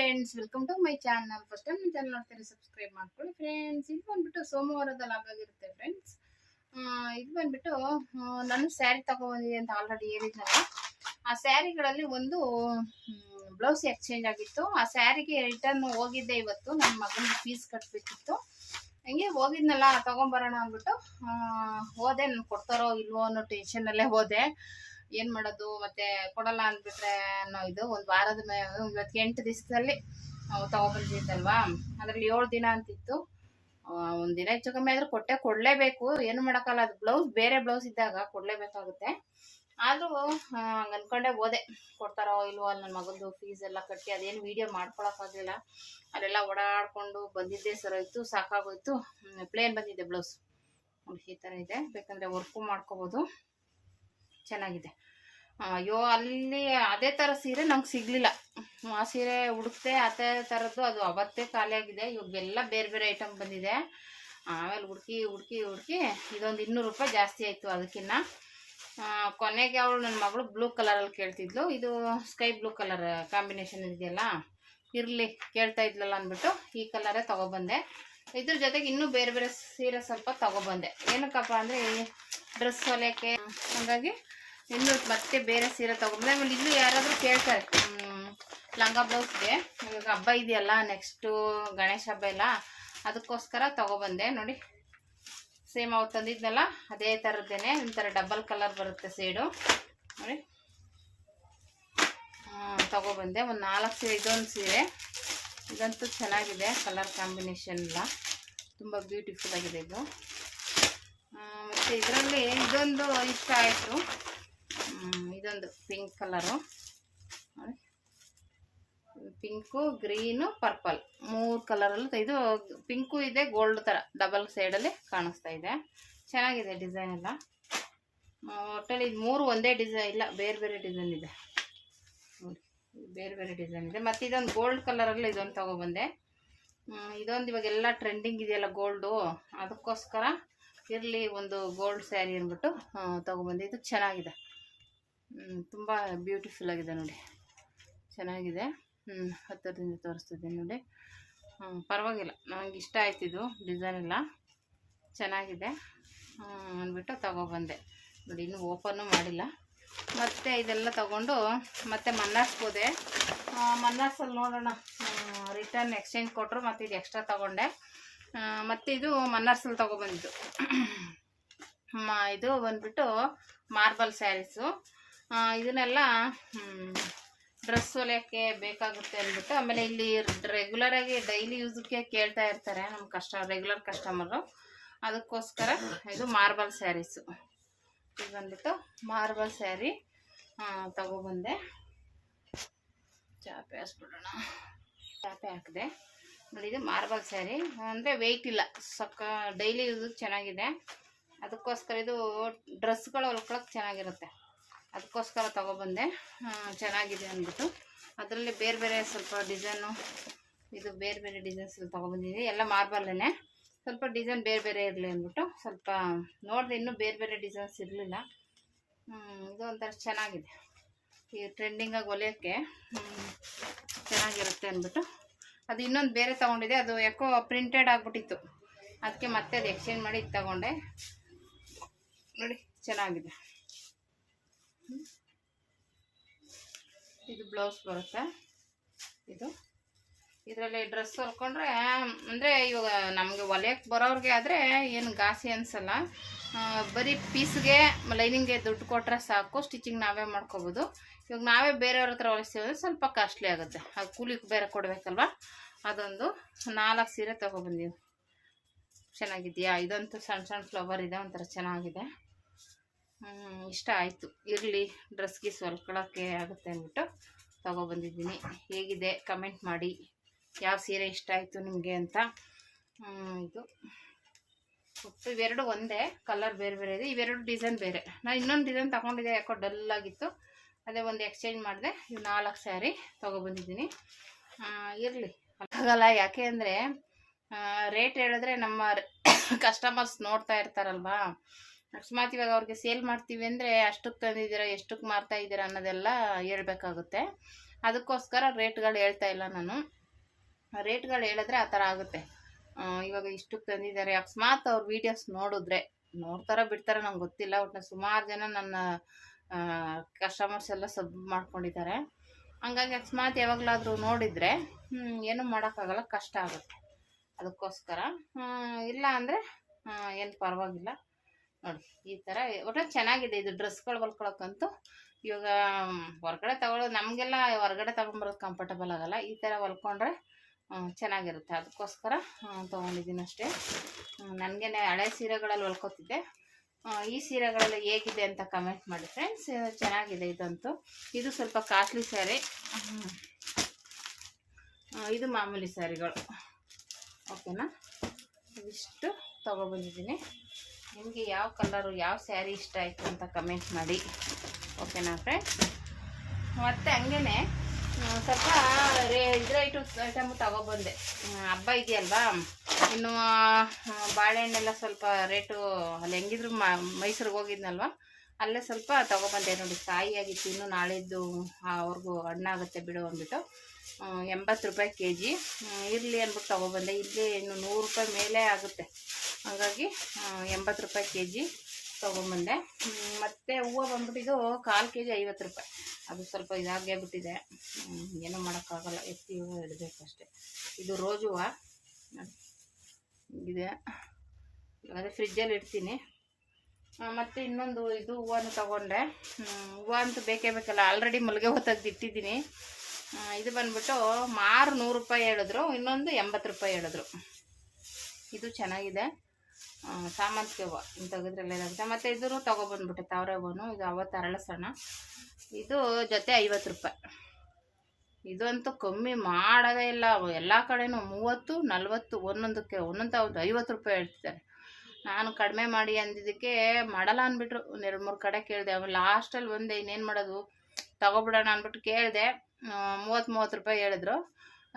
Friends welcome to my channel first time ನಿಮ್ಮ channel ನೋಡ್ತಾರೆ subscribe ಮಾಡ್ಕೊಳ್ಳಿ ಫ್ರೆಂಡ್ಸ್ ಇದು ಬಂದ್ಬಿಟ್ಟು ಸೋಮವಾರದ ಲಾಗ್ ಆಗಿರುತ್ತೆ ಫ್ರೆಂಡ್ಸ್ ಇದು ಬಂದ್ಬಿಟ್ಟು ನಾನು ಸ್ಯಾರಿ ತಗೊಬಂದಿದೆ ಅಂತ ಆಲ್ರೆಡಿ ಹೇಳಿದ್ನಲ್ಲ. ಆ ಸ್ಯಾರಿಗಳಲ್ಲಿ ಒಂದು ಬ್ಲೌಸ್ ಎಕ್ಸ್ಚೇಂಜ್ ಆಗಿತ್ತು. ಆ ಸ್ಯಾರಿಗೆ ರಿಟರ್ನ್ ಹೋಗಿದ್ದೆ ಇವತ್ತು. ನನ್ನ ಮಗನಿಗೆ ಫೀಸ್ ಕಟ್ಟಬೇಕಿತ್ತು ಹಂಗೆ ಹೋಗಿದ್ನಲ್ಲ, ತಗೊಂಬರೋಣ ಅಂದ್ಬಿಟ್ಟು ಹೋದೆ. ನಾನು ಕೊಡ್ತಾರೋ ಇಲ್ವೋ ಅನ್ನೋ ಟೆನ್ಷನ್ನಲ್ಲೇ ಹೋದೆ. ಏನು ಮಾಡೋದು, ಮತ್ತೆ ಕೊಡಲ್ಲ ಅಂದ್ಬಿಟ್ರೆ ಅನ್ನೋ ಇದು ಒಂದು ವಾರದ ಇವತ್ತು ಎಂಟು ದಿವಸದಲ್ಲಿ ತಗೊಬಂದಿದ್ದಲ್ವಾ ಅದ್ರಲ್ಲಿ ಏಳು ದಿನ ಅಂತಿತ್ತು. ಒಂದು ದಿನ ಹೆಚ್ಚು ಕಮ್ಮಿ ಆದ್ರೂ ಕೊಟ್ಟೆ, ಕೊಡ್ಲೇಬೇಕು. ಏನು ಮಾಡೋಕ್ಕಲ್ಲ, ಅದು ಬ್ಲೌಸ್, ಬೇರೆ ಬ್ಲೌಸ್ ಇದ್ದಾಗ ಕೊಡ್ಲೇಬೇಕಾಗುತ್ತೆ. ಆದರೂ ಹಂಗೆ ಅನ್ಕೊಂಡೆ ಹೋದೆ. ಕೊಡ್ತಾರೋ ಇಲ್ವೋ ಅಲ್ಲಿ ನನ್ನ ಮಗಂದು ಫೀಸ್ ಎಲ್ಲ ಕಟ್ಟಿ ಅದೇನು ವೀಡಿಯೋ ಮಾಡ್ಕೊಳಕ್ಕಾಗಲಿಲ್ಲ. ಅಲ್ಲೆಲ್ಲ ಓಡಾಡ್ಕೊಂಡು ಬಂದಿದ್ದೆ ಸರ್ ಇತ್ತು ಸಾಕಾಗೋಯ್ತು. ಪ್ಲೇನ್ ಬಂದಿದೆ ಬ್ಲೌಸ್. ಈ ಥರ ಇದೆ. ಬೇಕಂದರೆ ವರ್ಕು ಮಾಡ್ಕೋಬೋದು. ಚೆನ್ನಾಗಿದೆ. ಅಯ್ಯೋ, ಅಲ್ಲಿ ಅದೇ ಥರ ಸೀರೆ ನಂಗೆ ಸಿಗಲಿಲ್ಲ. ಆ ಸೀರೆ ಹುಡುಕ್ತೆ ಅದೇ ಥರದ್ದು ಅದು ಅವತ್ತೇ ಖಾಲಿಯಾಗಿದೆ. ಇವಾಗೆಲ್ಲ ಬೇರೆ ಬೇರೆ ಐಟಮ್ ಬಂದಿದೆ. ಆಮೇಲೆ ಹುಡುಕಿ ಹುಡುಕಿ ಹುಡುಕಿ ಇದೊಂದು ಇನ್ನೂರು ರೂಪಾಯಿ ಜಾಸ್ತಿ ಆಯಿತು ಅದಕ್ಕಿನ್ನ. ಕೊನೆಗೆ ಅವಳು ನನ್ನ ಮಗಳು ಬ್ಲೂ ಕಲರಲ್ಲಿ ಕೇಳ್ತಿದ್ಲು. ಇದು ಸ್ಕೈ ಬ್ಲೂ ಕಲರ್ ಕಾಂಬಿನೇಷನ್ ಇದೆಯಲ್ಲ, ಇರಲಿ ಕೇಳ್ತಾ ಇದ್ಲಲ್ಲ ಅಂದ್ಬಿಟ್ಟು ಈ ಕಲರೇ ತಗೊಬಂದೆ. ಇದ್ರ ಜೊತೆಗೆ ಇನ್ನೂ ಬೇರೆ ಬೇರೆ ಸೀರೆ ಸ್ವಲ್ಪ ತಗೊಬಂದೆ. ಏನಕ್ಕಪ್ಪ ಅಂದರೆ ಡ್ರೆಸ್ ಹೊಲಿಯೋಕ್ಕೆ, ಹಾಗಾಗಿ ಇನ್ನು ಮತ್ತೆ ಬೇರೆ ಸೀರೆ ತಗೊಂಡ್ರೆ ಆಮೇಲೆ ಇನ್ನು ಯಾರಾದರೂ ಕೇಳ್ತಾರೆ. ಲಂಗ ಬ್ಲೌಸ್ಗೆ ಇವಾಗ ಹಬ್ಬ ಇದೆಯಲ್ಲ ನೆಕ್ಸ್ಟು ಗಣೇಶ ಹಬ್ಬ ಎಲ್ಲ, ಅದಕ್ಕೋಸ್ಕರ ತಗೊಬಂದೆ ನೋಡಿ ಸೇಮ್ ಅವ್ರು ತಂದಿದ್ನಲ್ಲ, ಅದೇ ಥರದ್ದೇನೆ ಒಂಥರ ಡಬಲ್ ಕಲರ್ ಬರುತ್ತೆ ಸೈಡು. ನೋಡಿ. ತಗೊಬಂದೆ ಒಂದು ನಾಲ್ಕು ಸೀರೆ, ಇದೊಂದು ಸೀರೆ. ಇದಂತೂ ಚೆನ್ನಾಗಿದೆ ಕಲರ್ ಕಾಂಬಿನೇಷನ್ ಎಲ್ಲ. ತುಂಬ ಬ್ಯೂಟಿಫುಲ್ ಆಗಿದೆ ಇದು. ಮತ್ತೆ ಇದರಲ್ಲಿ ಇದೊಂದು ಇಷ್ಟ ಆಯಿತು. ಇದೊಂದು pink colour pink green purple ಮೂರು ಕಲರಲ್ಲಿ ಇದು ಪಿಂಕು ಇದೆ ಗೋಲ್ಡ್ ಥರ ಡಬಲ್ ಸೈಡಲ್ಲಿ ಕಾಣಿಸ್ತಾ ಇದೆ. ಚೆನ್ನಾಗಿದೆ ಡಿಸೈನ್ ಎಲ್ಲ. ಒಟ್ಟಲ್ಲಿ ಇದು ಮೂರು ಒಂದೇ ಡಿಸೈನ್ ಇಲ್ಲ, ಬೇರೆ ಬೇರೆ ಡಿಸೈನ್ ಇದೆ. ನೋಡಿ ಬೇರೆ ಬೇರೆ ಡಿಸೈನ್ ಇದೆ. ಮತ್ತು ಇದೊಂದು ಗೋಲ್ಡ್ ಕಲರಲ್ಲಿ ಇದೊಂದು ತೊಗೊಬಂದೆ. ಇದೊಂದು ಇದೊಂದು ಇವಾಗೆಲ್ಲ ಟ್ರೆಂಡಿಂಗ್ ಇದೆಯಲ್ಲ ಗೋಲ್ಡು ಅದಕ್ಕೋಸ್ಕರ ಇರಲಿ ಒಂದು ಗೋಲ್ಡ್ ಸ್ಯಾರಿ ಅಂದ್ಬಿಟ್ಟು ತೊಗೊಬಂದೆ. ಇದು ಚೆನ್ನಾಗಿದೆ. ತುಂಬ ಬ್ಯೂಟಿಫುಲ್ ಆಗಿದೆ ನೋಡಿ. ಚೆನ್ನಾಗಿದೆ. ಹತ್ತಿರದಿಂದ ತೋರಿಸ್ತಿದ್ದೀನಿ ನೋಡಿ. ಪರವಾಗಿಲ್ಲ. ನನಗೆ ಇಷ್ಟ ಆಯ್ತು ಇದು ಡಿಸೈನ್ ಎಲ್ಲ. ಚೆನ್ನಾಗಿದೆ. ಅಂದ್ಬಿಟ್ಟು ತಗೊಬಂದೆ. ನೋಡಿ, ಇನ್ನೂ ಓಪನ್ನು ಮಾಡಿಲ್ಲ. ಮತ್ತು ಇದೆಲ್ಲ ತಗೊಂಡು ಮತ್ತೆ ಮನ್ನಾರ್ಸ್ಬೋದೆ ಮನ್ನಾರ್ಸಲ್ಲಿ ನೋಡೋಣ. ರಿಟರ್ನ್ ಎಕ್ಸ್ಚೇಂಜ್ ಕೊಟ್ಟರು ಮತ್ತು ಇದು ಎಕ್ಸ್ಟ್ರಾ ತಗೊಂಡೆ. ಮತ್ತು ಇದು ಮನ್ನಾರ್ಸಲ್ಲಿ ತೊಗೊಬಂದಿದ್ದು. ಇದು ಬಂದ್ಬಿಟ್ಟು ಮಾರ್ಬಲ್ ಸ್ಯಾರೀಸು ಇದನ್ನೆಲ್ಲ ಡ್ರೆಸ್ ಹೊಲಿಯೋಕ್ಕೆ ಬೇಕಾಗುತ್ತೆ ಅಂದ್ಬಿಟ್ಟು, ಆಮೇಲೆ ಇಲ್ಲಿ ರೆಗ್ಯುಲರಾಗಿ ಡೈಲಿ ಯೂಸಕ್ಕೆ ಕೇಳ್ತಾ ಇರ್ತಾರೆ ನಮ್ಮ ಕಷ್ಟ ರೆಗ್ಯುಲರ್ ಕಸ್ಟಮರು ಅದಕ್ಕೋಸ್ಕರ ಇದು ಮಾರ್ಬಲ್ ಸ್ಯಾರೀಸು ಇದು ಬಂದ್ಬಿಟ್ಟು ಮಾರ್ಬಲ್ ಸ್ಯಾರಿ ತಗೊಬಂದೆ. ಚಾಪೆ ಹಾಸ್ಬಿಡೋಣ. ಚಾಪೆ ಹಾಕಿದೆ. ನೋಡಿ ಇದು ಮಾರ್ಬಲ್ ಸ್ಯಾರಿ ಅಂದರೆ ವೆಯ್ಟ್ ಇಲ್ಲ. ಸಕ್ಕ ಡೈಲಿ ಯೂಸಿಗೆ ಚೆನ್ನಾಗಿದೆ. ಅದಕ್ಕೋಸ್ಕರ ಇದು ಡ್ರೆಸ್ಗಳು ಹೊಲ್ಕೊಳಕ್ಕೆ ಚೆನ್ನಾಗಿರುತ್ತೆ. ಅದಕ್ಕೋಸ್ಕರ ತೊಗೊಬಂದೆ. ಚೆನ್ನಾಗಿದೆ ಅಂದ್ಬಿಟ್ಟು. ಅದರಲ್ಲಿ ಬೇರೆ ಬೇರೆ ಸ್ವಲ್ಪ ಡಿಸೈನು, ಇದು ಬೇರೆ ಬೇರೆ ಡಿಸೈನ್ಸ್ ತೊಗೊಬಂದಿದ್ದೀನಿ. ಎಲ್ಲ ಮಾರ್ಬಲ್ಲೇ ಸ್ವಲ್ಪ ಡಿಸೈನ್ ಬೇರೆ ಬೇರೆ ಇರಲಿ ಅಂದ್ಬಿಟ್ಟು ಸ್ವಲ್ಪ ನೋಡಿದೆ ಇನ್ನೂ ಬೇರೆ ಬೇರೆ ಡಿಸೈನ್ಸ್ ಇರಲಿಲ್ಲ. ಇದು ಒಂಥರ ಚೆನ್ನಾಗಿದೆ. ಈ ಟ್ರೆಂಡಿಂಗಾಗಿ ಹೊಲಿಯೋಕ್ಕೆ ಚೆನ್ನಾಗಿರುತ್ತೆ ಅಂದ್ಬಿಟ್ಟು. ಅದು ಇನ್ನೊಂದು ಬೇರೆ ತೊಗೊಂಡಿದೆ ಅದು ಯಾಕೋ ಪ್ರಿಂಟೆಡ್ ಆಗಿಬಿಟ್ಟಿತ್ತು. ಅದಕ್ಕೆ ಮತ್ತೆ ಅದು ಎಕ್ಸ್ಚೇಂಜ್ ಮಾಡಿ ಇದು ತಗೊಂಡೆ. ನೋಡಿ, ಚೆನ್ನಾಗಿದೆ. ಇದು ಬ್ಲೌಸ್ ಬರುತ್ತೆ. ಇದು. ಇದರಲ್ಲಿ ಡ್ರೆಸ್ ಹೊಲ್ಕೊಂಡ್ರೆ, ಅಂದರೆ ಇವಾಗ ನಮಗೆ ಹೊಲಿಯಕ್ಕೆ ಬರೋರಿಗೆ ಆದರೆ ಏನು ಗಾಸಿ ಅನಿಸಲ್ಲ. ಬರೀ ಪೀಸ್ಗೆ ಲೈನಿಂಗ್ಗೆ ದುಡ್ಡು ಕೊಟ್ಟರೆ ಸಾಕು ಸ್ಟಿಚಿಂಗ್ ನಾವೇ ಮಾಡ್ಕೋಬೋದು. ಇವಾಗ ನಾವೇ ಬೇರೆಯವ್ರ ಹತ್ರ ಹೊಲಿಸ್ತೀವಿ ಸ್ವಲ್ಪ ಕಾಸ್ಟ್ಲಿ ಆಗುತ್ತೆ. ಆ ಕೂಲಿಗೆ ಬೇರೆ ಕೊಡಬೇಕಲ್ವ? ಅದೊಂದು ನಾಲ್ಕು ಸೀರೆ ತೊಗೊಬಂದೀವಿ ಚೆನ್ನಾಗಿದೆಯಾ? ಇದಂತೂ ಸಣ್ಣ ಸಣ್ಣ ಫ್ಲವರ್ ಇದೆ, ಒಂಥರ ಚೆನ್ನಾಗಿದೆ. ಇಷ್ಟ ಆಯಿತು. ಇರಲಿ ಡ್ರೆಸ್ ಗೀಸ್ ಹೊಲ್ಕೊಳಕ್ಕೆ ಆಗುತ್ತೆ ಅಂದ್ಬಿಟ್ಟು ತೊಗೊಬಂದಿದ್ದೀನಿ. ಹೇಗಿದೆ? ಕಮೆಂಟ್ ಮಾಡಿ. ಯಾವ ಸೀರೆ ಇಷ್ಟ ಆಯಿತು ನಿಮಗೆ ಅಂತ? ಇದು. ಒಟ್ಟು ಇವೆರಡು ಒಂದೇ ಕಲರ್ ಬೇರೆ ಬೇರೆ ಇದೆ. ಇವೆರಡು ಡಿಸೈನ್ ಬೇರೆ. ನಾನು ಇನ್ನೊಂದು ಡಿಸೈನ್ ತಗೊಂಡಿದ್ದೆ, ಯಾಕೋ ಡಲ್ ಆಗಿತ್ತು. ಅದೇ ಒಂದು ಎಕ್ಸ್ಚೇಂಜ್ ಮಾಡಿದೆ. ಇವು ನಾಲ್ಕು ಸ್ಯಾರಿ ತೊಗೊಬಂದಿದ್ದೀನಿ. ಇರಲಿ. ಆಗಲ್ಲ ಯಾಕೆ ಅಂದರೆ ರೇಟ್ ಹೇಳಿದ್ರೆ ನಮ್ಮ ಕಸ್ಟಮರ್ಸ್ ನೋಡ್ತಾ ಇರ್ತಾರಲ್ವಾ? ಅಕಸ್ಮಾತ್ ಇವಾಗ ಅವ್ರಿಗೆ ಸೇಲ್ ಮಾಡ್ತೀವಿ ಅಂದರೆ ಅಷ್ಟಕ್ಕೆ ತಂದಿದ್ದೀರಾ ಎಷ್ಟಕ್ಕೆ ಮಾರ್ತಾ ಇದ್ದೀರಾ ಅನ್ನೋದೆಲ್ಲ ಹೇಳ್ಬೇಕಾಗುತ್ತೆ. ಅದಕ್ಕೋಸ್ಕರ ರೇಟ್ಗಳು ಹೇಳ್ತಾ ಇಲ್ಲ ನಾನು. ರೇಟ್ಗಳು ಹೇಳಿದ್ರೆ ಆ ಥರ ಆಗುತ್ತೆ. ಇವಾಗ ಇಷ್ಟಕ್ಕೆ ತಂದಿದ್ದಾರೆ. ಅಕಸ್ಮಾತ್ ಅವ್ರ ವೀಡಿಯೋಸ್ ನೋಡಿದ್ರೆ, ನೋಡ್ತಾರ ಬಿಡ್ತಾರೆ ನಂಗೆ ಗೊತ್ತಿಲ್ಲ ಒಟ್ಟು ಸುಮಾರು ಜನ ನನ್ನ ಕಸ್ಟಮರ್ಸ್ ಎಲ್ಲ ಸಬ್ ಮಾಡ್ಕೊಂಡಿದ್ದಾರೆ. ಹಂಗಾಗಿ ಅಕಸ್ಮಾತ್ ಯಾವಾಗಲಾದರೂ ನೋಡಿದರೆ ಏನೂ ಮಾಡೋಕ್ಕಾಗಲ್ಲ, ಕಷ್ಟ ಆಗುತ್ತೆ. ಅದಕ್ಕೋಸ್ಕರ ಇಲ್ಲ ಅಂದರೆ ಏನು ಪರವಾಗಿಲ್ಲ. ನೋಡಿ ಈ ಥರ ಒಟ್ಟು ಚೆನ್ನಾಗಿದೆ ಇದು ಡ್ರೆಸ್ಗಳು ಹೊಲ್ಕೊಳಕ್ಕಂತೂ. ಇವಾಗ ಹೊರಗಡೆ ತಗೊಳ್ಳೋದು ನಮಗೆಲ್ಲ ಹೊರ್ಗಡೆ ತಗೊಂಬರೋದು ಕಂಫರ್ಟಬಲ್ ಆಗಲ್ಲ. ಈ ಥರ ಹೊಲ್ಕೊಂಡ್ರೆ ಚೆನ್ನಾಗಿರುತ್ತೆ. ಅದಕ್ಕೋಸ್ಕರ ತೊಗೊಂಡಿದ್ದೀನಿ ಅಷ್ಟೇ. ನನಗೆ ಹಳೆ ಸೀರೆಗಳಲ್ಲಿ ಹೊಲ್ಕೊತಿದ್ದೆ. ಈ ಸೀರೆಗಳೆಲ್ಲ ಹೇಗಿದೆ ಅಂತ ಕಮೆಂಟ್ ಮಾಡಿ ಫ್ರೆಂಡ್ಸ್ ಚೆನ್ನಾಗಿದೆ ಇದಂತೂ. ಇದು ಸ್ವಲ್ಪ ಕಾಸ್ಟ್ಲಿ ಸ್ಯಾರಿ ಇದು ಮಾಮೂಲಿ ಸ್ಯಾರಿಗಳು ಓಕೆನಾ ಇವಿಷ್ಟು ತೊಗೊಬಂದಿದ್ದೀನಿ ನಿಮಗೆ ಯಾವ ಕಲರು ಯಾವ ಸ್ಯಾರಿ ಇಷ್ಟ ಆಯಿತು ಅಂತ ಕಮೆಂಟ್ ಮಾಡಿ. ಓಕೆನಾ ಫ್ರೆಂಡ್ಸ್ ಮತ್ತು ಹಂಗೇ ಸ್ವಲ್ಪ ರೇ, ಇದ್ರ ಐಟು ಐಟಮು ತಗೊಬಂದೆ. ಹಬ್ಬ ಇದೆಯಲ್ವಾ? ಇನ್ನು ಬಾಳೆಹಣ್ಣೆಲ್ಲ ಸ್ವಲ್ಪ ರೇಟು ಅಲ್ಲಿ ಹೆಂಗಿದ್ರು ಮೈಸೂರಿಗೆ ಹೋಗಿದ್ನಲ್ವ? ಅಲ್ಲೇ ಸ್ವಲ್ಪ ತಗೊಬಂದೆ ನೋಡಿ. ತಾಯಿ ಆಗಿತ್ತು ಇನ್ನು ನಾಳಿದ್ದು ಅವ್ರಿಗೂ ಹಣ್ಣಾಗುತ್ತೆ ಬಿಡು ಅಂದ್ಬಿಟ್ಟು. ಎಂಬತ್ತು ರೂಪಾಯಿ ಕೆ ಜಿ ಇರಲಿ ಅಂದ್ಬಿಟ್ಟು ತೊಗೊಬಂದೆ. ಇಲ್ಲಿ ಇನ್ನು ನೂರು ರೂಪಾಯಿ ಮೇಲೆ ಆಗುತ್ತೆ. ಹಾಗಾಗಿ ಎಂಬತ್ತು ರೂಪಾಯಿ ಕೆ ಜಿ ತೊಗೊಂಬಂದೆ ಮತ್ತು ಹೂವು ಬಂದ್ಬಿಟ್ಟು ಇದು ಕಾಲು ಕೆ ಜಿ ಐವತ್ತು ರೂಪಾಯಿ. ಅದು ಸ್ವಲ್ಪ ಇದಾಗೇ ಬಿಟ್ಟಿದೆ. ಏನು ಮಾಡೋಕ್ಕಾಗಲ್ಲ. ಎತ್ತಿ ಹೂವು ಇಡಬೇಕಷ್ಟೆ ಇದು ರೋಜು ಹೂವು. ಇದೆ. ಅದೇ ಫ್ರಿಜ್ಜಲ್ಲಿ ಇಡ್ತೀನಿ. ಮತ್ತು ಇನ್ನೊಂದು ಇದು ಹೂವನ್ನು ತಗೊಂಡೆ. ಹೂವು ಅಂತೂ ಬೇಕೇ ಬೇಕಲ್ಲ. ಆಲ್ರೆಡಿ ಮಲ್ಲಿಗೆ ಹೂವು ತೆಗ್ದು ಇಟ್ಟಿದ್ದೀನಿ. ಇದು ಬಂದ್ಬಿಟ್ಟು ಮಾರು ನೂರು ರೂಪಾಯಿ ಹೇಳಿದ್ರು, ಇನ್ನೊಂದು ಎಂಬತ್ತು ರೂಪಾಯಿ ಹೇಳಿದ್ರು. ಇದು ಚೆನ್ನಾಗಿದೆ. ಸಾಮಂತಿಗೆ ಹೂವು ಇನ್ನು ತೆಗೆದ್ರಲ್ಲ ಇದಾಗುತ್ತೆ. ಮತ್ತು ಇದನ್ನು ತೊಗೊಬಂದ್ಬಿಟ್ಟೆ ತಾವರೆ ಹೂವು ಇದು ಅವತ್ತು ಅರಳಸೋಣ. ಇದು ಜೊತೆ ಐವತ್ತು ರೂಪಾಯಿ. ಇದಂತೂ ಕಮ್ಮಿ ಮಾಡೋದೇ ಇಲ್ಲ. ಎಲ್ಲ ಕಡೆನೂ ಮೂವತ್ತು, ನಲ್ವತ್ತು, ಒಂದೊಂದಕ್ಕೆ ಒಂದೊಂದು ಒಂದು ಐವತ್ತು ರೂಪಾಯಿ ಹೇಳ್ತಿದ್ದಾರೆ. ನಾನು ಕಡಿಮೆ ಮಾಡಿ ಅಂದಿದ್ದಕ್ಕೆ ಮಾಡಲ್ಲ ಅಂದ್ಬಿಟ್ರು. ಎರಡು ಮೂರು ಕಡೆ ಕೇಳಿದೆ ಲಾಸ್ಟಲ್ಲಿ ಒಂದೇ ಇನ್ನೇನು ಮಾಡೋದು? ತಗೊಬಿಡೋಣ ಅಂದ್ಬಿಟ್ಟು ಕೇಳಿದೆ. ಮೂವತ್ತು ಮೂವತ್ತು ರೂಪಾಯಿ ಹೇಳಿದ್ರು.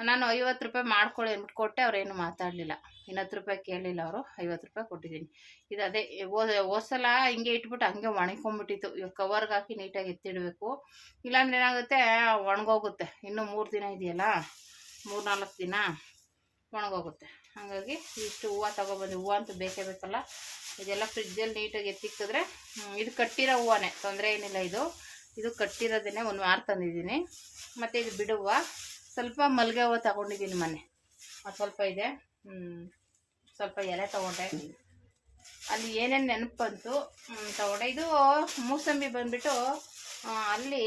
ನಾನು ಐವತ್ತು ರೂಪಾಯಿ ಮಾಡ್ಕೊಳ್ಳಿ ಅಂದ್ಬಿಟ್ಟು ಕೊಟ್ಟೆ ಅವ್ರೇನು ಮಾತಾಡಲಿಲ್ಲ. ಇನ್ನು ಹತ್ತು ರೂಪಾಯಿ ಕೇಳಲಿಲ್ಲ ಅವರು, ಐವತ್ತು ರೂಪಾಯಿ ಕೊಟ್ಟಿದ್ದೀನಿ. ಇದು ಅದೇ ಓಸಲ ಹಿಂಗೆ ಇಟ್ಬಿಟ್ಟು ಹಂಗೆ ಒಣಕೊಂಬಿಟ್ಟಿತ್ತು ಇವಾಗ ಕವರ್ಗೆ ಹಾಕಿ ನೀಟಾಗಿ ಎತ್ತಿಡಬೇಕು. ಇಲ್ಲಾಂದ್ರೆ ಏನಾಗುತ್ತೆ, ಒಣಗೋಗುತ್ತೆ. ಇನ್ನೂ ಮೂರು ದಿನ ಇದೆಯಲ್ಲ ಮೂರು ನಾಲ್ಕು ದಿನ ಒಣಗೋಗುತ್ತೆ. ಹಾಗಾಗಿ ಇಷ್ಟು ಹೂವು ತೊಗೊಬಂದು. ಹೂವು ಅಂತೂ ಬೇಕೇ ಬೇಕಲ್ಲ. ಇದೆಲ್ಲ ಫ್ರಿಜ್ಜಲ್ಲಿ ನೀಟಾಗಿ ಎತ್ತಿಕ್ಕಿದ್ರೆ ಇದು ಕಟ್ಟಿರೋ ಹೂವೇ ತೊಂದರೆ ಏನಿಲ್ಲ ಇದು. ಇದು ಕಟ್ಟಿರೋದೇ ಒಂದು ವಾರ ತಂದಿದ್ದೀನಿ. ಮತ್ತು ಇದು ಬಿಡುವ. ಸ್ವಲ್ಪ ಮಲ್ಲಿಗೆ ಹೂವು ತಗೊಂಡಿದ್ದೀನಿ ಮನೆ ಅದು ಸ್ವಲ್ಪ ಇದೆ. ಸ್ವಲ್ಪ ಎಲೆ ತಗೊಂಡೆ. ಅಲ್ಲಿ ಏನೇನು ನೆನಪು ಬಂತು? ತಗೊಂಡೆ. ಇದು ಮೂಸಂಬಿ ಬಂದ್ಬಿಟ್ಟು ಅಲ್ಲಿ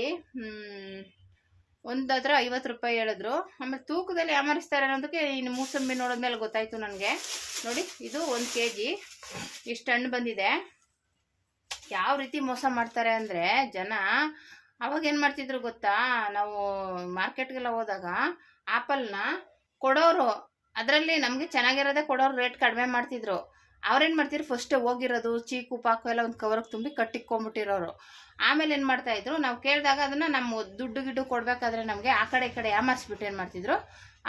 ಒಂದು ಹತ್ರ ಐವತ್ತು ರೂಪಾಯಿ ಹೇಳಿದ್ರು. ಆಮೇಲೆ ತೂಕದಲ್ಲಿ ಯಾಮರಿಸ್ತಾರೆ ಅನ್ನೋದಕ್ಕೆ ಇನ್ನು ಮೂಸಂಬಿ ನೋಡಿದ್ಮೇಲೆ ಗೊತ್ತಾಯಿತು ನನಗೆ. ನೋಡಿ, ಇದು ಒಂದು ಕೆ ಜಿ ಇಷ್ಟು ಹಣ್ಣು ಬಂದಿದೆ. ಯಾವ ರೀತಿ ಮೋಸ ಮಾಡ್ತಾರೆ ಅಂದರೆ ಜನ ಅವಾಗ ಏನು ಮಾಡ್ತಿದ್ರು ಗೊತ್ತಾ? ನಾವು ಮಾರ್ಕೆಟ್ಗೆಲ್ಲ ಹೋದಾಗ ಆ್ಯಪಲ್ನ ಕೊಡೋರು, ಅದರಲ್ಲಿ ನಮಗೆ ಚೆನ್ನಾಗಿರೋದೇ ಕೊಡೋರು ರೇಟ್ ಕಡಿಮೆ ಮಾಡ್ತಿದ್ರು. ಅವ್ರೇನು ಮಾಡ್ತಿದ್ರು? ಫಸ್ಟ್ ಹೋಗಿರೋದು, ಚೀಕು, ಪಾಕು ಎಲ್ಲ ಒಂದು ಕವರ್ಗೆ ತುಂಬಿ ಕಟ್ಟಿಕ್ಕೊಂಬಿಟ್ಟಿರೋರು ಆಮೇಲೆ ಏನು ಮಾಡ್ತಾಯಿದ್ರು ನಾವು ಕೇಳಿದಾಗ ಅದನ್ನು ನಮ್ಮ ದುಡ್ಡು ಗಿಡ್ಡು ಕೊಡಬೇಕಾದ್ರೆ ನಮಗೆ ಆ ಕಡೆ ಈ ಕಡೆ ಯಾಮಾರಿಸ್ಬಿಟ್ಟು ಏನು ಮಾಡ್ತಿದ್ರು?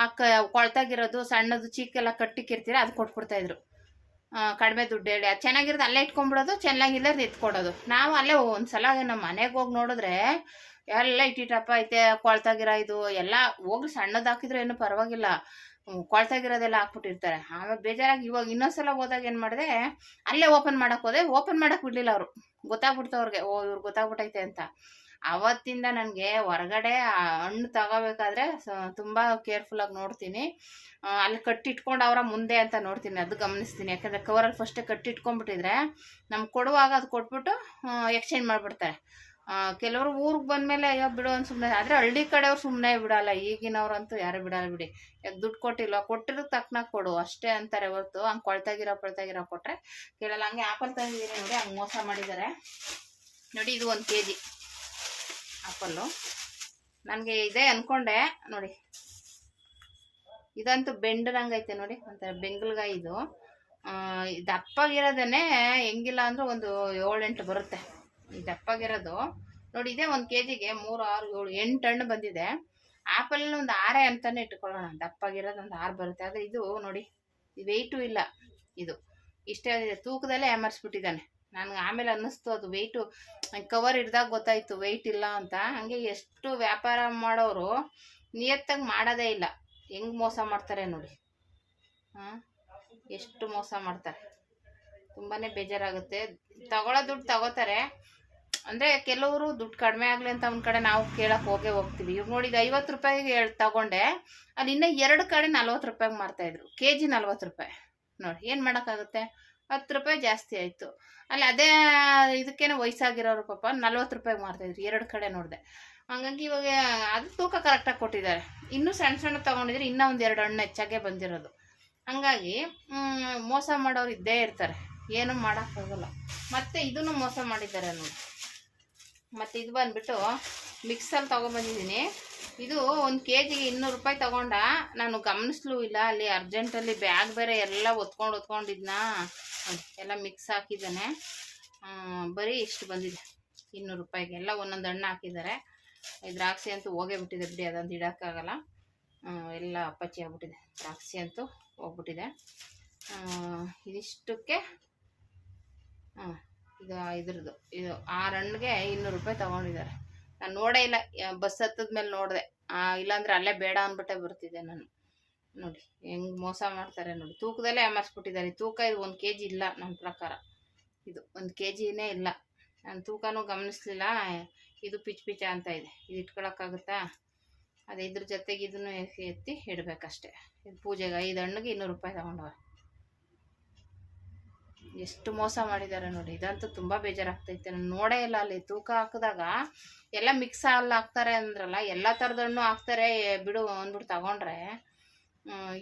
ಆ ಕ ಕೊಳ್ತಾಗಿರೋದು, ಸಣ್ಣದು ಚೀಕೆಲ್ಲ ಕಟ್ಟಿಕ್ಕಿರ್ತೀರ ಅದು ಕೊಟ್ಬಿಡ್ತಾಯಿದ್ರು ಕಡಿಮೆ ದುಡ್ಡು ಹೇಳಿ. ಅದು ಚೆನ್ನಾಗಿರೋದು ಅಲ್ಲೇ ಇಟ್ಕೊಂಡ್ಬಿಡೋದು ಚೆನ್ನಾಗಿಲ್ಲದ ಎತ್ಕೊಡೋದು. ನಾವು ಅಲ್ಲೇ ಒಂದು ಸಲ ನಮ್ಮ ಮನೆಗೆ ಹೋಗಿ ನೋಡಿದ್ರೆ ಎಲ್ಲ ಇಟ್ಟಿಟ್ಟಪ್ಪ ಐತೆ ಕೊಳ್ತಾಗಿರೋ ಇದು, ಎಲ್ಲ ಹೋಗ್ಲಿ ಸಣ್ಣದು ಹಾಕಿದ್ರೆ ಏನು ಪರವಾಗಿಲ್ಲ. ಕೊಳ್ತಾಗಿರೋದೆಲ್ಲ ಹಾಕ್ಬಿಟ್ಟಿರ್ತಾರೆ. ಆಮೇಲೆ ಬೇಜಾರಾಗಿ ಇವಾಗ ಇನ್ನೊಂದ್ಸಲ ಹೋದಾಗ ಏನು ಮಾಡಿದೆ? ಅಲ್ಲೇ ಓಪನ್ ಮಾಡೋಕ್ಕೆ ಹೋದೆ. ಓಪನ್ ಮಾಡೋಕ್ಕೆ ಬಿಡಲಿಲ್ಲ ಅವರು. ಗೊತ್ತಾಗ್ಬಿಡ್ತು ಅವ್ರಿಗೆ. ಓ, ಇವ್ರು ಗೊತ್ತಾಗ್ಬಿಟ್ಟೈತೆ ಅಂತ. ಅವತ್ತಿಂದ ನನಗೆ ಹೊರಗಡೆ ಹಣ್ಣು ತಗೋಬೇಕಾದ್ರೆ ತುಂಬ ಕೇರ್ಫುಲ್ಲಾಗಿ ನೋಡ್ತೀನಿ. ಅಲ್ಲಿ ಕಟ್ಟಿಟ್ಕೊಂಡು ಅವರ ಮುಂದೆ ಅಂತ ನೋಡ್ತೀನಿ, ಅದು ಗಮನಿಸ್ತೀನಿ. ಯಾಕಂದರೆ ಕವರಲ್ಲಿ ಫಸ್ಟೇ ಕಟ್ಟಿಟ್ಕೊಂಡ್ಬಿಟ್ಟಿದ್ರೆ ನಮ್ಗೆ ಕೊಡುವಾಗ ಅದು ಕೊಟ್ಬಿಟ್ಟು ಎಕ್ಸ್ಚೇಂಜ್ ಮಾಡಿಬಿಡ್ತಾರೆ. ಕೆಲವರು ಊರಿಗೆ ಬಂದಮೇಲೆ ಅಯ್ಯೋ ಬಿಡು ಅಂತ ಸುಮ್ಮನೆ ಆದರೆ ಹಳ್ಳಿ ಕಡೆಯವ್ರು ಸುಮ್ಮನೆ ಬಿಡಲ್ಲ, ಈಗಿನವ್ರಂತೂ ಯಾರೂ ಬಿಡಲ್ಲ ಬಿಡಿ. ಯಾಕೆ ದುಡ್ಡು ಕೊಟ್ಟಿಲ್ಲ ಕೊಟ್ಟಿರೋ ತಕ್ಕನ ಕೊಡು, ಅಷ್ಟೇ ಅಂತಾರೆ ಹೊರತು. ಹಂಗೆ ಕೊಳ್ತಾಗಿರೋ ಕೊಳ್ತಾಗಿರೋ ಕೊಟ್ಟರೆ ಕೇಳಲ್ಲ. ಹಂಗೆ ಆಪಲ್ ತಂದಿದ್ದೀನಿ ನೋಡಿ, ಹಂಗೆ ಮೋಸ ಮಾಡಿದ್ದಾರೆ. ನೋಡಿ ಇದು ಒಂದು ಕೆ ಜಿ ಆಪಲ್ಲು ನನಗೆ ಇದೆ ಅಂದ್ಕೊಂಡೆ ನೋಡಿ. ಇದಂತೂ ಐತೆ ನೋಡಿ, ಒಂಥರ ಬೆಂಗಲ್ಗಾಯಿ ಇದು. ದಪ್ಪಾಗಿರೋದೇ ಹೆಂಗಿಲ್ಲ ಅಂದ್ರೆ ಒಂದು ಏಳೆಂಟು ಬರುತ್ತೆ. ಈ ದಪ್ಪಾಗಿರೋದು. ನೋಡಿ, ಇದೇ ಒಂದು ಕೆ ಜಿಗೆ ಮೂರು, ಆರು, ಏಳು, ಎಂಟು ಹಣ್ಣು ಬಂದಿದೆ. ಆಪಲ್ ಒಂದು ಆರೇ ಅಂತಲೇ ಇಟ್ಕೊಳ್ಳೋಣ. ದಪ್ಪಾಗಿರೋದು ಒಂದು ಆರು ಬರುತ್ತೆ. ಆದರೆ ಇದು ನೋಡಿ ವೆಯ್ಟು ಇಲ್ಲ ಇದು. ಇಷ್ಟೇ ಇದೆ ತೂಕದಲ್ಲೇ ಯಾಮರ್ಸ್ಬಿಟ್ಟಿದ್ದಾನೆ ನನಗೆ ಆಮೇಲೆ ಅನ್ನಿಸ್ತು ಅದು ವೆಯ್ಟು ಕವರ್ ಹಿಡ್ದಾಗ ಗೊತ್ತಾಯಿತು ವೆಯ್ಟ್ ಇಲ್ಲ ಅಂತ. ಹಂಗೆ ಎಷ್ಟು ವ್ಯಾಪಾರ ಮಾಡೋರು ನಿಯತ್ತಾಗಿ ಮಾಡೋದೇ ಇಲ್ಲ. ಹೆಂಗ್ ಮೋಸ ಮಾಡ್ತಾರೆ ನೋಡಿ. ಹಾಂ ಎಷ್ಟು ಮೋಸ ಮಾಡ್ತಾರೆ. ತುಂಬಾ ಬೇಜಾರಾಗುತ್ತೆ. ತಗೊಳ್ಳೋ ದುಡ್ಡು ತಗೋತಾರೆ. ಅಂದರೆ ಕೆಲವರು ದುಡ್ಡು ಕಡಿಮೆ ಆಗಲಿ ಅಂತ ಒಂದು ಕಡೆ ನಾವು ಕೇಳಕ್ಕೆ ಹೋಗೇ ಹೋಗ್ತೀವಿ. ಇವ್ರು ನೋಡಿ ಇದು ಐವತ್ತು ರೂಪಾಯಿಗೆ ತಗೊಂಡೆ. ಅಲ್ಲಿ ಇನ್ನೂ ಎರಡು ಕಡೆ ನಲ್ವತ್ತು ರೂಪಾಯಿಗೆ ಮಾರ್ತಾಯಿದ್ರು ಕೆ ಜಿ ನಲ್ವತ್ತು ರೂಪಾಯಿ. ನೋಡಿ ಏನು ಮಾಡೋಕ್ಕಾಗುತ್ತೆ? ಹತ್ತು ರೂಪಾಯಿ ಜಾಸ್ತಿ ಆಯಿತು. ಅಲ್ಲಿ ಅದೇ ಇದಕ್ಕೇನೆ ವಯಸ್ಸಾಗಿರೋರು ಪಾಪ ನಲ್ವತ್ತು ರೂಪಾಯಿಗೆ ಮಾರ್ತಾಯಿದ್ರು ಎರಡು ಕಡೆ ನೋಡಿದೆ. ಹಂಗಾಗಿ ಇವಾಗ ಅದು ತೂಕ ಕರೆಕ್ಟಾಗಿ ಕೊಟ್ಟಿದ್ದಾರೆ. ಇನ್ನೂ ಸಣ್ಣ ಸಣ್ಣ ತೊಗೊಂಡಿದ್ರೆ ಇನ್ನೂ ಒಂದು ಎರಡು ಹಣ್ಣು ಹೆಚ್ಚಾಗೆ ಬಂದಿರೋದು. ಹಂಗಾಗಿ ಮೋಸ ಮಾಡೋರು ಇದ್ದೇ ಇರ್ತಾರೆ. ಏನೂ ಮಾಡೋಕ್ಕಾಗಲ್ಲ. ಮತ್ತು ಇದನ್ನು ಮೋಸ ಮಾಡಿದ್ದಾರೆ ನೋಡಿ. ಮತ್ತು ಇದು ಬಂದ್ಬಿಟ್ಟು ಮಿಕ್ಸಲ್ಲಿ ತೊಗೊಂಬಂದಿದ್ದೀನಿ. ಇದು ಒಂದು ಕೆ ಜಿಗೆ ಇನ್ನೂರು ರೂಪಾಯಿ ತೊಗೊಂಡ. ನಾನು ಗಮನಿಸ್ಲೂ ಇಲ್ಲ. ಅಲ್ಲಿ ಅರ್ಜೆಂಟಲ್ಲಿ ಬ್ಯಾಗ್ ಬೇರೆ ಎಲ್ಲ ಒತ್ಕೊಂಡು ಒತ್ಕೊಂಡಿದ್ನ ಎಲ್ಲ ಮಿಕ್ಸ್ ಹಾಕಿದ್ದಾನೆ. ಬರೀ ಇಷ್ಟು ಬಂದಿದೆ. ಇನ್ನೂರು ರೂಪಾಯಿಗೆ ಎಲ್ಲ ಒಂದೊಂದು ಹಣ್ಣು ಹಾಕಿದ್ದಾರೆ. ದ್ರಾಕ್ಷಿ ಅಂತೂ ಹೋಗೇ ಬಿಟ್ಟಿದೆ ಬಿಡಿ, ಅದಂತ ಇಡೋಕ್ಕಾಗಲ್ಲ. ಎಲ್ಲ ಅಪ್ಪಚ್ಚಿ ಆಗ್ಬಿಟ್ಟಿದೆ. ದ್ರಾಕ್ಷಿ ಅಂತೂ ಹೋಗ್ಬಿಟ್ಟಿದೆ. ಇದಿಷ್ಟಕ್ಕೆ ಹಾಂ ಇದು ಇದ್ರದ್ದು, ಇದು ಆರು ಹಣ್ಣಿಗೆ ಇನ್ನೂರು ರೂಪಾಯಿ ತೊಗೊಂಡಿದ್ದಾರೆ. ನಾನು ನೋಡೇ ಇಲ್ಲ, ಬಸ್ ಹತ್ತದ ಮೇಲೆ ನೋಡಿದೆ ಇಲ್ಲಾಂದ್ರೆ ಅಲ್ಲೇ ಬೇಡ ಅಂದ್ಬಿಟ್ಟೆ ಬರ್ತಿದ್ದೆ ನಾನು. ನೋಡಿ, ಹೆಂಗೆ ಮೋಸ ಮಾಡ್ತಾರೆ ನೋಡಿ. ತೂಕದಲ್ಲೇ ಅಮರ್ಸ್ಬಿಟ್ಟಿದ್ದಾರೆ. ತೂಕ ಇದು ಒಂದು ಕೆ ಜಿ ಇಲ್ಲ ನನ್ನ ಪ್ರಕಾರ. ಇದು ಒಂದು ಕೆ ಜಿನೇ ಇಲ್ಲ. ನಾನು ತೂಕನೂ ಗಮನಿಸ್ಲಿಲ್ಲ. ಇದು ಪಿಚ್ ಪಿಚ ಅಂತ ಇದೆ. ಇದು ಇಟ್ಕೊಳಕ್ಕಾಗುತ್ತಾ? ಅದೇ ಇದ್ರ ಜೊತೆಗೆ ಇದನ್ನು ಎತ್ತಿ ಇಡಬೇಕಷ್ಟೆ. ಇದು ಪೂಜೆಗೆ ಐದು ಹಣ್ಣಿಗೆ ಇನ್ನೂರು ರೂಪಾಯಿ ತಗೊಂಡವ್ರೆ. ಎಷ್ಟು ಮೋಸ ಮಾಡಿದ್ದಾರೆ ನೋಡಿ. ಇದಂತೂ ತುಂಬ ಬೇಜಾರಾಗ್ತೈತೆ. ನಾನು ನೋಡೇ ಇಲ್ಲ ಅಲ್ಲಿ. ತೂಕ ಹಾಕಿದಾಗ ಎಲ್ಲ ಮಿಕ್ಸ್ ಅಲ್ಲಿ ಹಾಕ್ತಾರೆ ಅಂದ್ರಲ್ಲ, ಎಲ್ಲ ಥರದ ಹಣ್ಣು ಹಾಕ್ತಾರೆ, ಬಿಡು ಅಂದ್ಬಿಟ್ಟು ತಗೊಂಡ್ರೆ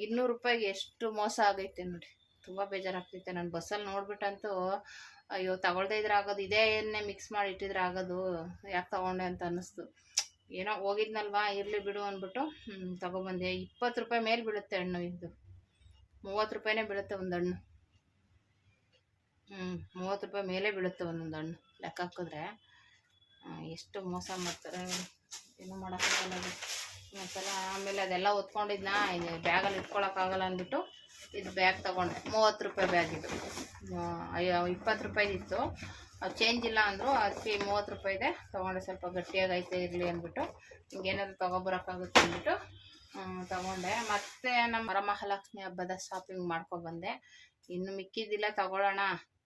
ಇನ್ನೂರು ರೂಪಾಯಿಗೆ ಎಷ್ಟು ಮೋಸ ಆಗೈತೆ ನೋಡಿ. ತುಂಬ ಬೇಜಾರಾಗ್ತೈತೆ. ನಾನು ಬಸ್ಸಲ್ಲಿ ನೋಡ್ಬಿಟ್ಟಂತೂ, ಅಯ್ಯೋ, ತಗೊಳ್ದೇ ಇದ್ರೆ ಆಗೋದು, ಇದೇ ಎಣ್ಣೆ ಮಿಕ್ಸ್ ಮಾಡಿ ಇಟ್ಟಿದ್ರೆ ಆಗೋದು, ಯಾಕೆ ತಗೊಂಡೆ ಅಂತ ಅನ್ನಿಸ್ತು. ಏನೋ ಹೋಗಿದ್ನಲ್ವಾ, ಇರಲಿ ಬಿಡು ಅಂದ್ಬಿಟ್ಟು ತಗೊಬಂದೆ. ಇಪ್ಪತ್ತು ರೂಪಾಯಿ ಮೇಲೆ ಬೀಳುತ್ತೆ ಹಣ್ಣು ಇದು. ಮೂವತ್ತು ರೂಪಾಯಿನೇ ಬೀಳುತ್ತೆ ಒಂದು ಹಣ್ಣು. ಹ್ಞೂ ಮೂವತ್ತು ರೂಪಾಯಿ ಮೇಲೆ ಬೀಳುತ್ತೆ ಒಂದೊಂದು ಹಣ್ಣು. ಲೆಕ್ಕ ಹಾಕಿದ್ರೆ ಎಷ್ಟು ಮೋಸ ಮಾಡ್ತಾರೆ. ಏನೂ ಮಾಡೋಕ್ಕಾಗಲ್ಲ ಒಂದ್ಸಲ ಆಮೇಲೆ ಅದೆಲ್ಲ ಒತ್ಕೊಂಡಿದ್ನ ಬ್ಯಾಗಲ್ಲಿ ಇಟ್ಕೊಳಕ್ಕಾಗಲ್ಲ ಅಂದ್ಬಿಟ್ಟು ಇದು ಬ್ಯಾಗ್ ತೊಗೊಂಡೆ. ಮೂವತ್ತು ರೂಪಾಯಿ ಬ್ಯಾಗ್ ಇದು. ಇಪ್ಪತ್ತು ರೂಪಾಯಿದಿತ್ತು ಅದು ಚೇಂಜ್ ಇಲ್ಲ ಅಂದರು, ಅದಕ್ಕೆ ಮೂವತ್ತು ರೂಪಾಯಿದೆ ತೊಗೊಂಡೆ ಸ್ವಲ್ಪ ಗಟ್ಟಿಯಾಗೈತೆ, ಇರಲಿ ಅಂದ್ಬಿಟ್ಟು. ಹಿಂಗೇನಾದ್ರು ತೊಗೊಬರೋಕ್ಕಾಗುತ್ತೆ ಅಂದ್ಬಿಟ್ಟು ತಗೊಂಡೆ. ಮತ್ತೆ ನಮ್ಮ ವರಮಹಾಲಕ್ಷ್ಮಿ ಹಬ್ಬದ ಶಾಪಿಂಗ್ ಮಾಡ್ಕೊಬಂದೆ ಇನ್ನು ಮಿಕ್ಕಿದ್ದಿಲ್ಲ, ತಗೊಳ್ಳೋಣ.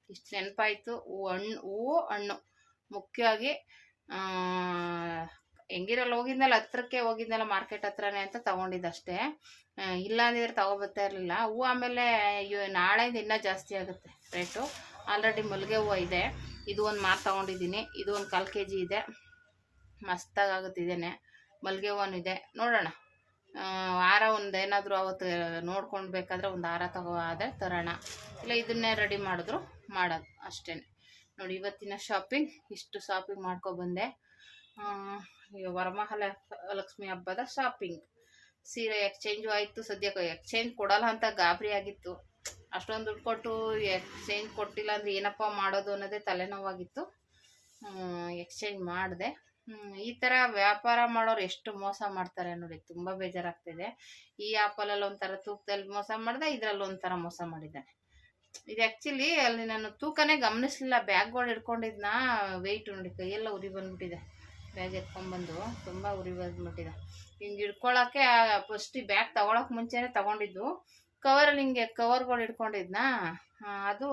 ಇಷ್ಟು ನೆನಪಾಯಿತು. ಹಣ್ಣು, ಹೂವು ಹಣ್ಣು. ಮುಖ್ಯವಾಗಿ ಹೆಂಗಿರಲ್ಲ, ಹೋಗಿದ್ನಲ್ಲ, ಹತ್ರಕ್ಕೆ ಹೋಗಿದ್ನಲ್ಲ ಮಾರ್ಕೆಟ್ ಹತ್ರನೇ ಅಂತ ತಗೊಂಡಿದ್ದಷ್ಟೇ. ಇಲ್ಲ ಅಂದಿದ್ರೆ ತಗೊಬರ್ತಾ ಇರಲಿಲ್ಲ. ಹೂವು ಆಮೇಲೆ ನಾಳೆಯಿಂದ ಇನ್ನೂ ಜಾಸ್ತಿ ಆಗುತ್ತೆ ರೇಟು. ಆಲ್ರೆಡಿ ಮಲ್ಲಿಗೆ ಹೂವು ಇದೆ. ಇದು ಒಂದು ಮಾರು ತಗೊಂಡಿದ್ದೀನಿ. ಇದು ಒಂದು ಕಾಲು ಕೆ ಜಿ ಇದೆ. ಮಸ್ತಾಗಿ ಆಗುತ್ತಿದ್ದೇನೆ ಮಲ್ಲಿಗೆ ಹೂವನು ಇದೆ. ನೋಡೋಣ. ವಾರ ಒಂದು ಏನಾದರೂ ಅವತ್ತು ನೋಡ್ಕೊಂಡು ಬೇಕಾದ್ರೆ ಒಂದು ಹಾರ ತಗೋ, ಆದರೆ ತರೋಣ. ಇಲ್ಲ, ಇದನ್ನೇ ರೆಡಿ ಮಾಡಿದ್ರು ಮಾಡೋದು ಅಷ್ಟೇ ನೋಡಿ, ಇವತ್ತಿನ ಶಾಪಿಂಗ್ ಇಷ್ಟು ಶಾಪಿಂಗ್ ಮಾಡ್ಕೊಬಂದೆ ವರಮಹಾಲ ಲಕ್ಷ್ಮಿ ಹಬ್ಬದ ಶಾಪಿಂಗ್ ಸೀರೆ ಎಕ್ಸ್ಚೇಂಜು ಆಯಿತು, ಸದ್ಯಕ್ಕೆ ಎಕ್ಸ್ಚೇಂಜ್ ಕೊಡಲ್ಲ ಅಂತ ಗಾಬರಿ ಆಗಿತ್ತು. ಅಷ್ಟೊಂದು ದುಡ್ಡು ಕೊಟ್ಟು ಎಕ್ಸ್ಚೇಂಜ್ ಕೊಟ್ಟಿಲ್ಲ ಅಂದರೆ ಏನಪ್ಪ ಮಾಡೋದು ಅನ್ನೋದೇ ತಲೆನೋವಾಗಿತ್ತು. ಎಕ್ಸ್ಚೇಂಜ್ ಮಾಡಿದೆ. ಈ ಥರ ವ್ಯಾಪಾರ ಮಾಡೋರು ಎಷ್ಟು ಮೋಸ ಮಾಡ್ತಾರೆ ನೋಡಿ, ತುಂಬ ಬೇಜಾರಾಗ್ತಿದೆ. ಈ ಆ್ಯಪಲ್ಲಲ್ಲಿ ಒಂಥರ ತೂಕದಲ್ಲಿ ಮೋಸ ಮಾಡಿದೆ, ಇದರಲ್ಲಿ ಒಂಥರ ಮೋಸ ಮಾಡಿದ್ದಾನೆ ಇದು ಆ್ಯಕ್ಚುಲಿ ಅಲ್ಲಿ ನಾನು ತೂಕನೇ ಗಮನಿಸಲಿಲ್ಲ. ಬ್ಯಾಗ್ಗಳು ಹಿಡ್ಕೊಂಡಿದ್ನ ವೆಯ್ಟ್ ನೋಡಿ ಕೈಯೆಲ್ಲ ಉರಿ ಬಂದ್ಬಿಟ್ಟಿದೆ. ಬ್ಯಾಗ್ ಎತ್ಕೊಂಡ್ಬಂದು ತುಂಬ ಉರಿ ಬಂದ್ಬಿಟ್ಟಿದೆ. ಹಿಂಗೆ ಹಿಡ್ಕೊಳಕ್ಕೆ ಫಸ್ಟ್ ಈ ಬ್ಯಾಗ್ ತೊಗೊಳಕ್ಕೆ ಮುಂಚೆನೇ ತಗೊಂಡಿದ್ದು. ಕವರಲ್ಲಿ ಹಿಂಗೆ ಕವರ್ಗಳು ಗಳು ಆ, ಅದು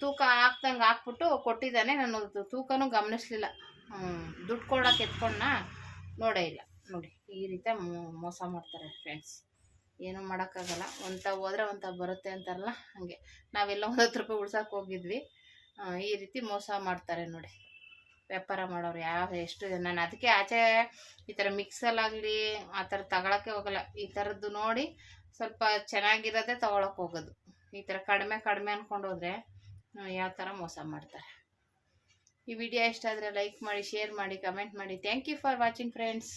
ತೂಕ ಹಾಕ್ದಂಗೆ ಹಾಕ್ಬಿಟ್ಟು ಕೊಟ್ಟಿದ್ದಾನೆ. ನಾನು ತೂಕನು ಗಮನಿಸ್ಲಿಲ್ಲ. ದುಡ್ಡು ಕೊಡೋಕೆ ಎತ್ಕೊಂಡ ನೋಡೇ ಇಲ್ಲ. ನೋಡಿ ಈ ರೀತಿ ಮೋಸ ಮಾಡ್ತಾರೆ ಫ್ರೆಂಡ್ಸ್ ಏನೂ ಮಾಡೋಕ್ಕಾಗಲ್ಲ. ಒಂಥ ಹೋದ್ರೆ ಒಂತ ಬರುತ್ತೆ ಅಂತಾರಲ್ಲ ಹಾಗೆ. ನಾವೆಲ್ಲ ಒಂದು ಹತ್ತು ರೂಪಾಯಿ ಉಳ್ಸೋಕೆ ಹೋಗಿದ್ವಿ. ಈ ರೀತಿ ಮೋಸ ಮಾಡ್ತಾರೆ ನೋಡಿ. ವ್ಯಾಪಾರ ಮಾಡೋರು ಯಾವ ಎಷ್ಟು ನಾನು ಅದಕ್ಕೆ ಆಚೆ ಈ ಥರ ಮಿಕ್ಸಲ್ಲಾಗಲಿ ಆ ಥರ ತಗೊಳಕ್ಕೆ ಹೋಗಲ್ಲ. ಈ ಥರದ್ದು ನೋಡಿ ಸ್ವಲ್ಪ ಚೆನ್ನಾಗಿರೋದೇ ತಗೊಳಕ್ಕೆ ಹೋಗೋದು. ಈ ಥರ ಕಡಿಮೆ ಕಡಿಮೆ ಅಂದ್ಕೊಂಡು ಹೋದರೆ ಯಾವ ಥರ ಮೋಸ ಮಾಡ್ತಾರೆ. ಈ ವಿಡಿಯೋ ಇಷ್ಟ ಆದರೆ ಲೈಕ್ ಮಾಡಿ ಶೇರ್ ಮಾಡಿ ಕಮೆಂಟ್ ಮಾಡಿ. Thank you for watching friends